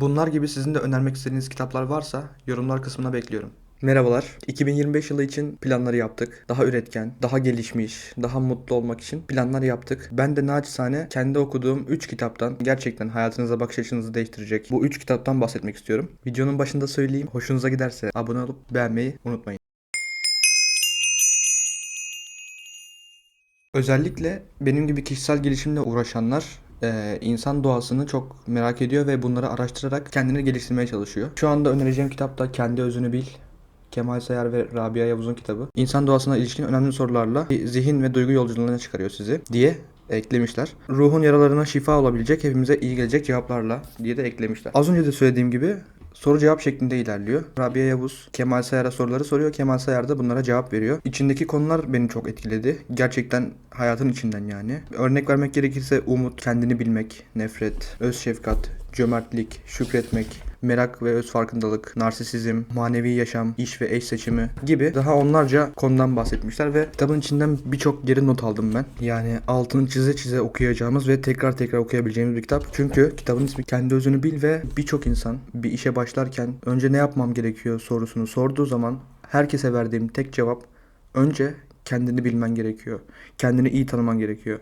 Bunlar gibi sizin de önermek istediğiniz kitaplar varsa yorumlar kısmına bekliyorum. Merhabalar. 2025 yılı için planları yaptık. Daha üretken, daha gelişmiş, daha mutlu olmak için planlar yaptık. Ben de naçizane kendi okuduğum 3 kitaptan gerçekten hayatınıza bakış açınızı değiştirecek bu 3 kitaptan bahsetmek istiyorum. Videonun başında söyleyeyim. Hoşunuza giderse abone olup beğenmeyi unutmayın. Özellikle benim gibi kişisel gelişimle uğraşanlar eee, insan doğasını çok merak ediyor ve bunları araştırarak kendini geliştirmeye çalışıyor. Şu anda önereceğim kitap da Kendi Özünü Bil. Kemal Sayar ve Rabia Yavuz'un kitabı. İnsan doğasına ilişkin önemli sorularla zihin ve duygu yolculuğuna çıkarıyor sizi diye eklemişler. Ruhun yaralarına şifa olabilecek, hepimize iyi gelecek cevaplarla diye de eklemişler. Az önce de söylediğim gibi soru cevap şeklinde ilerliyor. Rabia Yavuz Kemal Sayar'a soruları soruyor. Kemal Sayar da bunlara cevap veriyor. İçindeki konular beni çok etkiledi. Gerçekten hayatın içinden yani. Örnek vermek gerekirse umut, kendini bilmek, nefret, öz şefkat, cömertlik, şükretmek, merak ve öz farkındalık, narsisizm, manevi yaşam, iş ve eş seçimi gibi daha onlarca konudan bahsetmişler ve kitabın içinden birçok geri not aldım ben. Yani altını çize çize okuyacağımız ve tekrar tekrar okuyabileceğimiz bir kitap. Çünkü kitabın ismi Kendi Özünü Bil ve birçok insan bir işe başlarken önce ne yapmam gerekiyor sorusunu sorduğu zaman herkese verdiğim tek cevap önce kendini bilmen gerekiyor. Kendini iyi tanıman gerekiyor.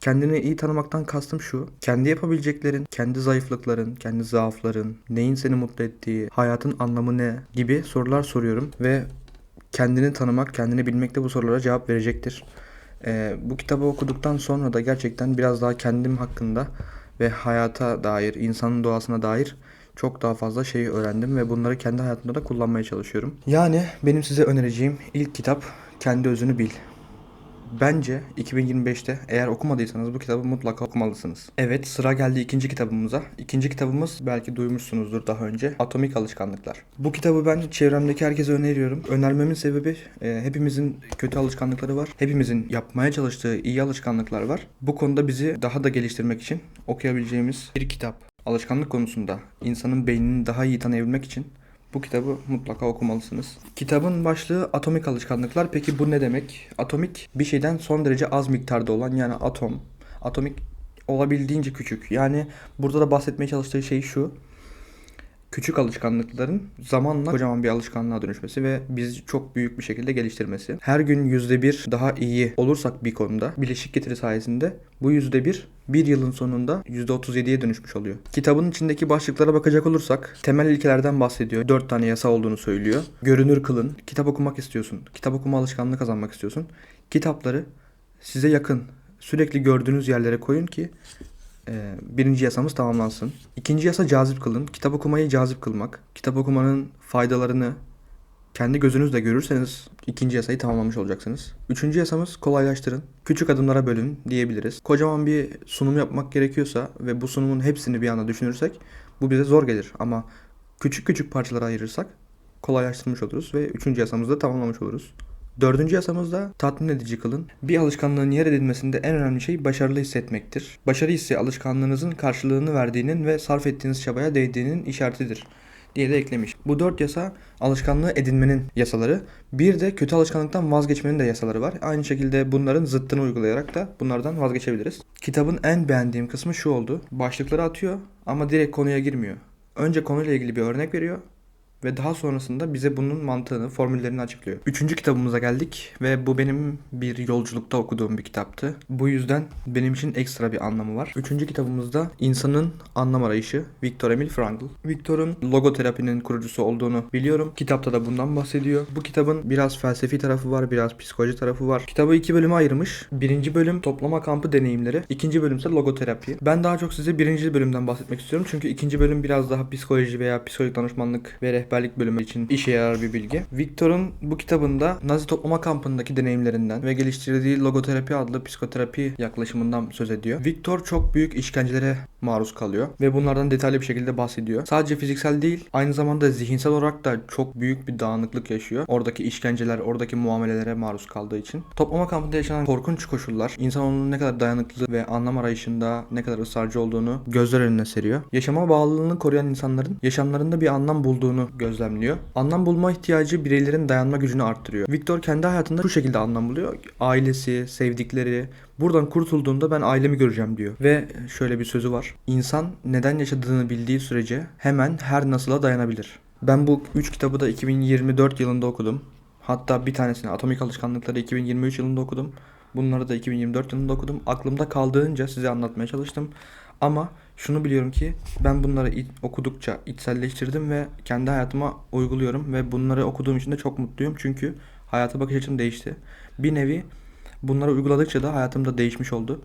Kendini iyi tanımaktan kastım şu. Kendi yapabileceklerin, kendi zayıflıkların, kendi zaafların, neyin seni mutlu ettiği, hayatın anlamı ne gibi sorular soruyorum ve kendini tanımak, kendini bilmek de bu sorulara cevap verecektir. Ee, bu kitabı okuduktan sonra da gerçekten biraz daha kendim hakkında ve hayata dair, insanın doğasına dair çok daha fazla şey öğrendim ve bunları kendi hayatımda da kullanmaya çalışıyorum. Yani benim size önereceğim ilk kitap Kendi Özünü Bil. Bence 2025'te eğer okumadıysanız bu kitabı mutlaka okumalısınız. Evet sıra geldi ikinci kitabımıza. İkinci kitabımız belki duymuşsunuzdur daha önce. Atomik Alışkanlıklar. Bu kitabı ben çevremdeki herkese öneriyorum. Önermemin sebebi e, hepimizin kötü alışkanlıkları var. Hepimizin yapmaya çalıştığı iyi alışkanlıklar var. Bu konuda bizi daha da geliştirmek için okuyabileceğimiz bir kitap. Alışkanlık konusunda insanın beynini daha iyi tanıyabilmek için bu kitabı mutlaka okumalısınız. Kitabın başlığı atomik alışkanlıklar. Peki bu ne demek? Atomik bir şeyden son derece az miktarda olan yani atom. Atomik olabildiğince küçük. Yani burada da bahsetmeye çalıştığı şey şu. Küçük alışkanlıkların zamanla kocaman bir alışkanlığa dönüşmesi ve bizi çok büyük bir şekilde geliştirmesi. Her gün yüzde bir daha iyi olursak bir konuda bileşik getiri sayesinde bu yüzde bir bir yılın sonunda yüzde otuz yediye dönüşmüş oluyor. Kitabın içindeki başlıklara bakacak olursak temel ilkelerden bahsediyor. Dört tane yasa olduğunu söylüyor. Görünür kılın. Kitap okumak istiyorsun. Kitap okuma alışkanlığı kazanmak istiyorsun. Kitapları size yakın sürekli gördüğünüz yerlere koyun ki ee, birinci yasamız tamamlansın. İkinci yasa cazip kılın. Kitap okumayı cazip kılmak. Kitap okumanın faydalarını kendi gözünüzle görürseniz ikinci yasayı tamamlamış olacaksınız. Üçüncü yasamız kolaylaştırın. Küçük adımlara bölün diyebiliriz. Kocaman bir sunum yapmak gerekiyorsa ve bu sunumun hepsini bir anda düşünürsek bu bize zor gelir. Ama küçük küçük parçalara ayırırsak kolaylaştırmış oluruz ve üçüncü yasamızı da tamamlamış oluruz. Dördüncü yasamızda tatmin edici kılın. Bir alışkanlığın yer edilmesinde en önemli şey başarılı hissetmektir. Başarı hissi alışkanlığınızın karşılığını verdiğinin ve sarf ettiğiniz çabaya değdiğinin işaretidir diye de eklemiş. Bu dört yasa alışkanlığı edinmenin yasaları. Bir de kötü alışkanlıktan vazgeçmenin de yasaları var. Aynı şekilde bunların zıttını uygulayarak da bunlardan vazgeçebiliriz. Kitabın en beğendiğim kısmı şu oldu. Başlıkları atıyor ama direkt konuya girmiyor. Önce konuyla ilgili bir örnek veriyor ve daha sonrasında bize bunun mantığını, formüllerini açıklıyor. Üçüncü kitabımıza geldik ve bu benim bir yolculukta okuduğum bir kitaptı. Bu yüzden benim için ekstra bir anlamı var. Üçüncü kitabımızda insanın anlam arayışı Viktor Emil Frankl. Viktor'un logoterapinin kurucusu olduğunu biliyorum. Kitapta da bundan bahsediyor. Bu kitabın biraz felsefi tarafı var, biraz psikoloji tarafı var. Kitabı iki bölüme ayırmış. Birinci bölüm toplama kampı deneyimleri. ikinci bölüm ise logoterapi. Ben daha çok size birinci bölümden bahsetmek istiyorum. Çünkü ikinci bölüm biraz daha psikoloji veya psikolojik danışmanlık ve rehberlik bölümü için işe yarar bir bilgi. Viktor'un bu kitabında Nazi toplama kampındaki deneyimlerinden ve geliştirdiği logoterapi adlı psikoterapi yaklaşımından söz ediyor. Viktor çok büyük işkencelere maruz kalıyor ve bunlardan detaylı bir şekilde bahsediyor. Sadece fiziksel değil, aynı zamanda zihinsel olarak da çok büyük bir dağınıklık yaşıyor. Oradaki işkenceler, oradaki muamelelere maruz kaldığı için. Toplama kampında yaşanan korkunç koşullar, insan onun ne kadar dayanıklı ve anlam arayışında ne kadar ısrarcı olduğunu gözler önüne seriyor. Yaşama bağlılığını koruyan insanların yaşamlarında bir anlam bulduğunu gözlemliyor. Anlam bulma ihtiyacı bireylerin dayanma gücünü arttırıyor. Victor kendi hayatında şu şekilde anlam buluyor. Ailesi, sevdikleri, buradan kurtulduğunda ben ailemi göreceğim diyor. Ve şöyle bir sözü var. İnsan neden yaşadığını bildiği sürece hemen her nasıla dayanabilir. Ben bu 3 kitabı da 2024 yılında okudum. Hatta bir tanesini Atomik Alışkanlıkları 2023 yılında okudum. Bunları da 2024 yılında okudum. Aklımda kaldığınca size anlatmaya çalıştım. Ama şunu biliyorum ki ben bunları okudukça içselleştirdim ve kendi hayatıma uyguluyorum ve bunları okuduğum için de çok mutluyum. Çünkü hayata bakış açım değişti. Bir nevi bunları uyguladıkça da hayatımda değişmiş oldu.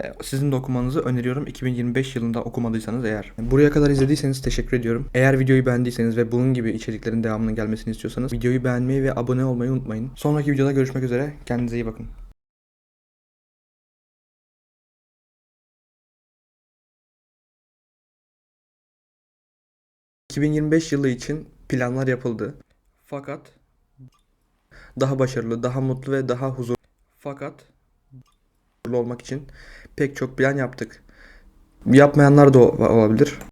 Ee, Sizin de okumanızı öneriyorum 2025 yılında okumadıysanız eğer. Buraya kadar izlediyseniz teşekkür ediyorum. Eğer videoyu beğendiyseniz ve bunun gibi içeriklerin devamının gelmesini istiyorsanız videoyu beğenmeyi ve abone olmayı unutmayın. Sonraki videoda görüşmek üzere. Kendinize iyi bakın. ...2025 yılı için planlar yapıldı. Fakat daha başarılı, daha mutlu ve daha huzurlu. Fakat olmak için pek çok plan yaptık. Yapmayanlar da olabilir.